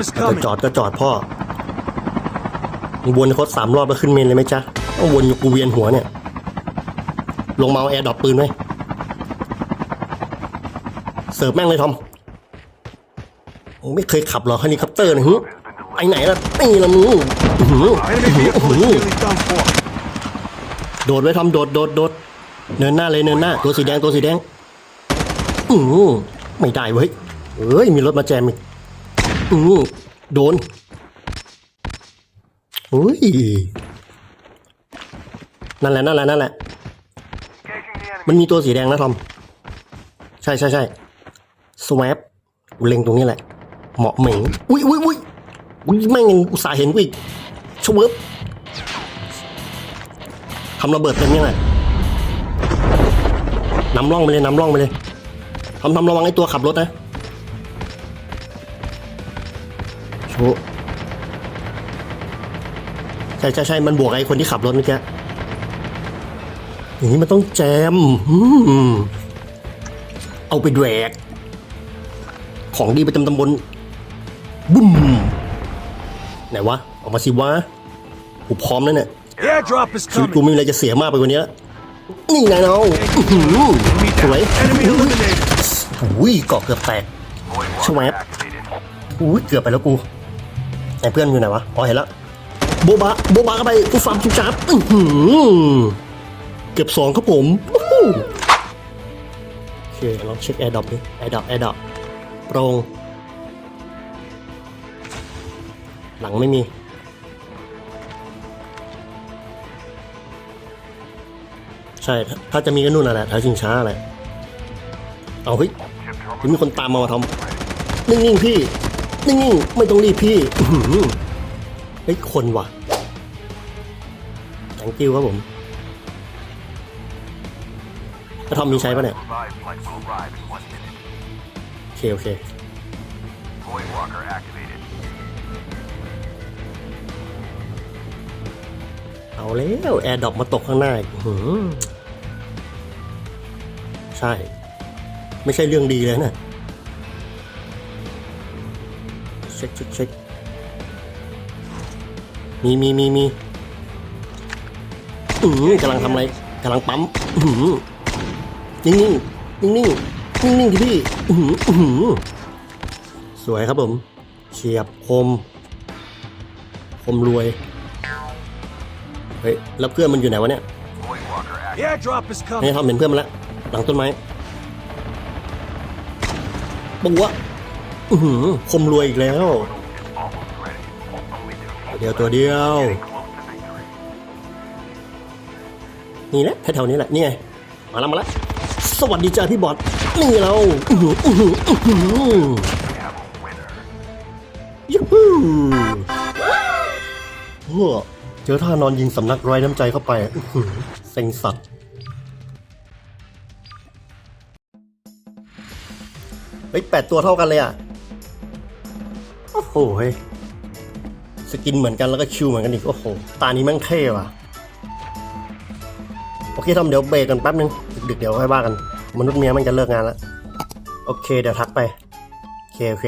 Airdrop is จะ coming. จอดก็จอดพ่อวนโคตรสามรอบแล้วขึ้นเมนเลยไหมจ๊ะต้องวนอยู่กูเวียนหัวเนี่ย ลงมาเอาแอร์ดรอปปืนไว้เสิร์ฟแม่งเลยทอมไม่เคยขับหรอเฮลิคอปเตอร์นะฮึไอไหนล่ะนี่ละมึงโดดไว้ทอมโดดโดดโดดเนินหน้าเลยเนินหน้า ตัวสีแดงตัวสีแดงอือไม่ได้เว้ยเอ้ยมีรถมาแจมอีก อือโดนเฮ้ย นั่นแหละนั่นแหละนั่นแหละ มันมีตัวสีแดงนะทอม ใช่ใช่ใช่สวปเล็งตรงนี้แหละ เหมาะเหม่งอุ้ยอุ้ยอุ้ยอุ้ยแม่งยังอุตส่าห์เห็นกูอีกชวบทำระเบิดเต็มยังไงนำร่องไปเลยนำร่องไปเลยทำทำระวังไอ้ตัวขับรถนะ โชว์ใช่ใช่ใช่มันบวกไอ้คนที่ขับรถเมื่อกี้อย่างนี้มันต้องแจมอืมเอาไปแดก ของดีประจำตำบลบุ้มไหนวะ ออกมาสิวะกูพร้อมแล้วเนี่ย Airdrop is ชีวิตกู coming. ไม่มีอะไรจะเสียมากไปกว่านี้แล้วนี่ไงเราอื้อหือสวย Enemy eliminated. อุ้ยเกาะเกือบแตกชวบอุ้ยเกือบไปแล้วกู ไหนเพื่อนอยู่ไหนวะอ๋อเห็นแล้วโบบะโบบะเข้าไปกูฟังจุ๊บจับอื้อหือเก็บสองครับผมอู้หูโอเคลองเช็คแอร์ดรอปดิแอร์ดรอปแอร์ดรอปโปรงหลังไม่มี ใช่ ถ้าถ้าจะมีก็นู่นน่ะแหละท้ายชิงช้าแหละเอาเฮ้ยเดี๋ยวมีคนตามมาว่ะทอมนิ่งๆพี่ นิ่งๆไม่ต้องรีบพี่อื้อหือเฮ้ยคนว่ะ thank you ครับผมแล้วทอมมีใช้ปะเนี่ย โอเค โอเคเอาแล้วแอร์ดรอปมาตกข้างหน้าอีกอื้อหือใช่ ไม่ใช่เรื่องดีเลยนะ ช็คเช็คเช็คมีมีมีมีอือกำลังทำอะไรกำลังปั๊มอือนิ่งนิ่งนิ่งนิ่งนิ่งนิ่งๆที่พี่อืออื้อหือสวยครับผมเฉียบคม คมรวยเฮ้ยแล้วเพื่อนมันอยู่ไหนวะเนี่ย Void walker The activated. airdrop is นี่ coming. ทำเห็นเพื่อนมันแล้วหลังต้นไม้ปัว อือหือคมรวยอีกแล้ว เดียวตัวเดียว นี่แหละแถวๆนี้แหละ นี่ไง มาแล้วมาแล้วสวัสดีจ้าพี่บอสนี่เราอื้อหืออื้อหืออื้อหือยูฮูโอ้เจอท่านอนยิงสำนักร้อยน้ำใจเข้าไปอื้อหือเซ็งสัตว์เฮ้ยแปดตัวเท่ากันเลยอะ โอ้โหสกินเหมือนกันแล้วก็คิวเหมือนกันอีก โอ้โห ตานี้แม่งเท่ว่ะ โอเคทอมเดี๋ยวเบรกกันแป๊บนึง ดึกๆเดี๋ยวค่อยว่ากัน มนุษย์เมียมันจะเลิกงานแล้ว โอเค เดี๋ยวทักไป โอเค โอเค